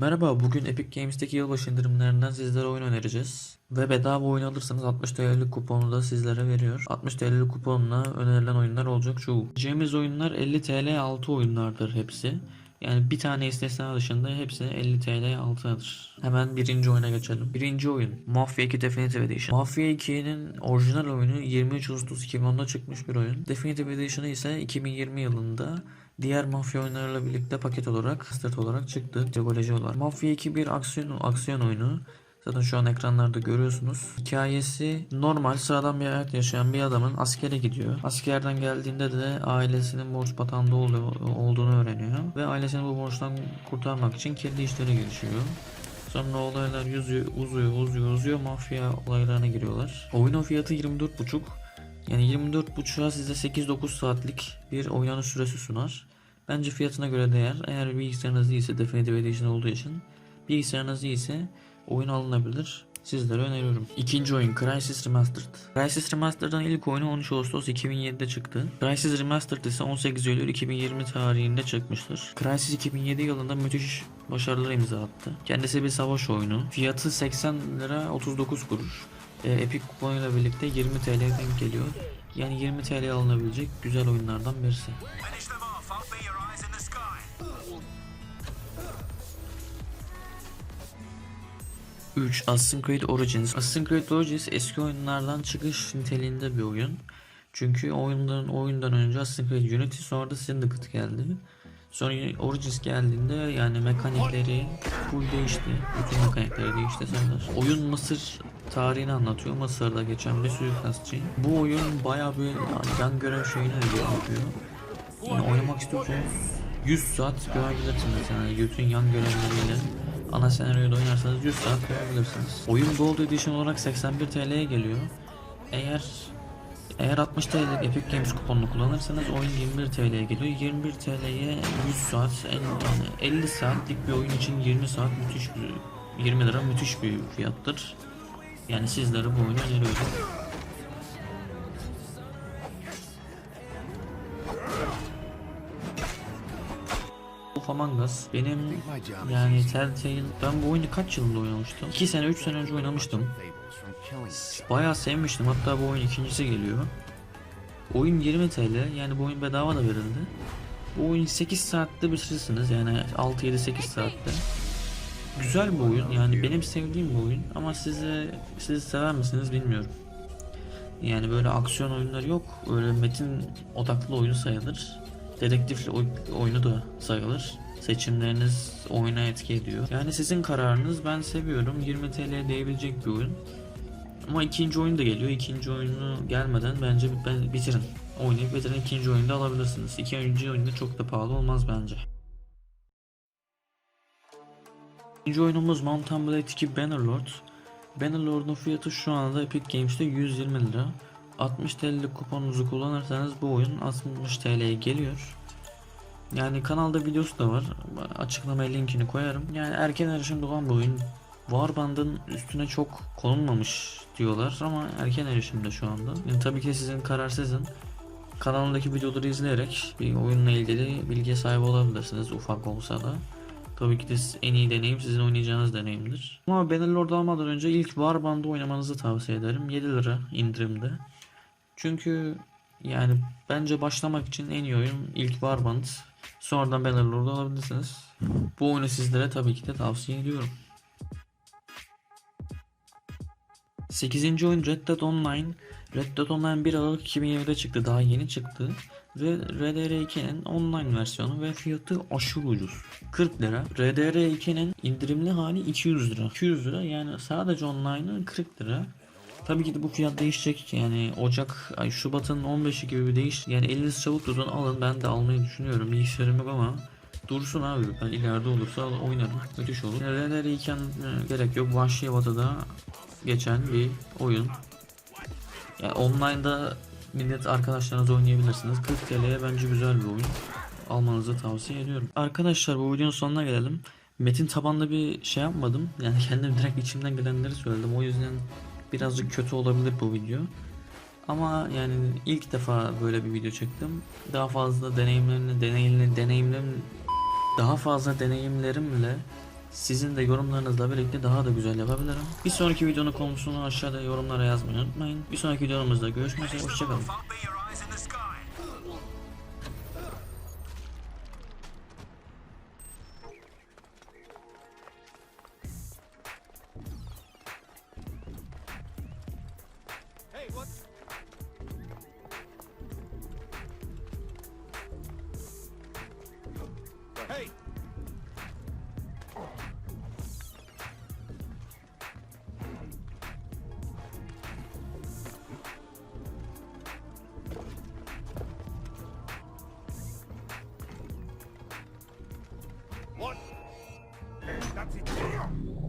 Merhaba, bugün Epic Games'teki yılbaşı indirimlerinden sizlere oyun önereceğiz. Ve bedava oyun alırsanız 60 TL'lik kuponu da sizlere veriyor. 60 TL'lik kuponla önerilen oyunlar olacak şu. Diyeceğimiz oyunlar 50 TL altı oyunlardır hepsi. Yani bir tane istisna dışında hepsi 50 TL altıdır. Hemen birinci oyuna geçelim. Birinci oyun Mafia 2 Definitive Edition. Mafia 2'nin orijinal oyunu 23 Ağustos 2010'da çıkmış bir oyun. Definitive Edition'ı ise 2020 yılında diğer mafya oyunlarıyla birlikte paket olarak, start olarak çıktı. Psikoloji olarak. Mafya 2 bir aksiyon, aksiyon oyunu. Zaten şu an ekranlarda görüyorsunuz. Hikayesi normal sıradan bir hayat yaşayan bir adamın askere gidiyor. Askerden geldiğinde de ailesinin borç batağında oluyor- olduğunu öğreniyor. Ve ailesini bu borçtan kurtarmak için kendi işleri girişiyor. Sonra olaylar yüzüyor, uzuyor, uzuyor, uzuyor. Mafya olaylarına giriyorlar. Oyunun fiyatı 24,5. Yani 24.5'a size 8-9 saatlik bir oynanış süresi sunar. Bence fiyatına göre değer. Eğer bilgisayarınız iyiyse Definitive Edition olduğu için bilgisayarınız iyiyse oyun alınabilir. Sizlere öneriyorum. İkinci oyun Crysis Remastered. Crysis Remastered'ın ilk oyunu 13 Ağustos 2007'de çıktı. Crysis Remastered ise 18 Eylül 2020 tarihinde çıkmıştır. Crysis 2007 yılında müthiş başarılar imza attı. Kendisi bir savaş oyunu. Fiyatı 80 lira 39 kuruş. E, Epic kuponuyla birlikte 20 TL denk geliyor. Yani 20 TL alınabilecek güzel oyunlardan birisi. 3. Assassin's Creed Origins. Assassin's Creed Origins eski oyunlardan çıkış niteliğinde bir oyun. Çünkü oyundan oyundan önce Assassin's Creed Unity sonra da Syndicate geldi. Sonra Origins geldiğinde yani mekanikleri full değişti. Bütün mekanikleri değişti sayılır. Oyun Mısır tarihini anlatıyor. Mısır'da geçen bir suikastçı. Bu oyun bayağı bir yan görev şeyini yapıyor. Yani oynamak istiyorsanız 100 saat görebilirsiniz yani bütün yan görevleriyle ana senaryoda oynarsanız 100 saat görebilirsiniz. Oyun Gold Edition olarak 81 TL'ye geliyor. Eğer eğer 60 TL'lik Epic Games kuponunu kullanırsanız oyun 21 TL'ye geliyor. 21 TL'ye 100 saat yani 50 saatlik bir oyun için 20 saat müthiş bir 20 lira müthiş bir fiyattır. Yani sizlere bu oyunu öneriyorum. Among Us benim yani Telltale ben bu oyunu kaç yılında oynamıştım? 2 sene 3 sene önce oynamıştım. Bayağı sevmiştim hatta bu oyun ikincisi geliyor. Oyun 20 TL yani bu oyun bedava da verildi. Bu oyun 8 saatte bitirirsiniz yani 6-7-8 saatte. Güzel bir oyun yani benim sevdiğim bir oyun ama size siz sever misiniz bilmiyorum. Yani böyle aksiyon oyunları yok. Öyle metin odaklı oyunu sayılır. Dedektif oy- oyunu da sayılır. Seçimleriniz oyuna etki ediyor. Yani sizin kararınız ben seviyorum. 20 TL değebilecek bir oyun. Ama ikinci oyun da geliyor. İkinci oyunu gelmeden bence ben bitirin. Oynayıp bitirin. ikinci oyunu da alabilirsiniz. İkinci oyun da çok da pahalı olmaz bence. İkinci oyunumuz Mountain Blade 2 Bannerlord. Bannerlord'un fiyatı şu anda Epic Games'te 120 lira. 60 TL'lik kuponunuzu kullanırsanız bu oyun 60 TL'ye geliyor. Yani kanalda videosu da var. Açıklamaya linkini koyarım. Yani erken erişimde olan bu oyun. Warband'ın üstüne çok konulmamış diyorlar ama erken erişimde şu anda. Yani tabii ki sizin karar sizin. Kanalındaki videoları izleyerek bir oyunla ilgili bilgiye sahip olabilirsiniz ufak olsa da. Tabii ki de en iyi deneyim sizin oynayacağınız deneyimdir. Ama Bannerlord almadan önce ilk Warband'ı oynamanızı tavsiye ederim. 7 lira indirimde. Çünkü yani bence başlamak için en iyi oyun ilk Warband. Sonradan Bannerlord'u alabilirsiniz. Bu oyunu sizlere tabii ki de tavsiye ediyorum. 8. oyun Red Dead Online. Red Dead Online 1 Aralık 2020'de çıktı. Daha yeni çıktı. Ve RDR2'nin online versiyonu ve fiyatı aşırı ucuz. 40 lira. RDR2'nin indirimli hali 200 lira. 200 lira yani sadece online'ı 40 lira. Tabii ki de bu fiyat değişecek yani Ocak ay Şubat'ın 15'i gibi bir değiş yani eliniz çabuk tutun alın ben de almayı düşünüyorum bilgisayarım yok ama dursun abi ben ileride olursa oynarım müthiş olur. RDR2 e, gerek yok Vahşi Batı'da geçen bir oyun. Yani online'da millet arkadaşlarınızla oynayabilirsiniz. 40 TL'ye bence güzel bir oyun. Almanızı tavsiye ediyorum. Arkadaşlar bu videonun sonuna gelelim. Metin tabanlı bir şey yapmadım. Yani kendim direkt içimden gelenleri söyledim. O yüzden birazcık kötü olabilir bu video. Ama yani ilk defa böyle bir video çektim. Daha fazla deneyimlerini, deneyimlerini, deneyimlerim daha fazla deneyimlerimle sizin de yorumlarınızla birlikte daha da güzel yapabilirim. Bir sonraki videonun konusunu aşağıda yorumlara yazmayı unutmayın. Bir sonraki videomuzda görüşmek üzere. Hoşçakalın. Nazi.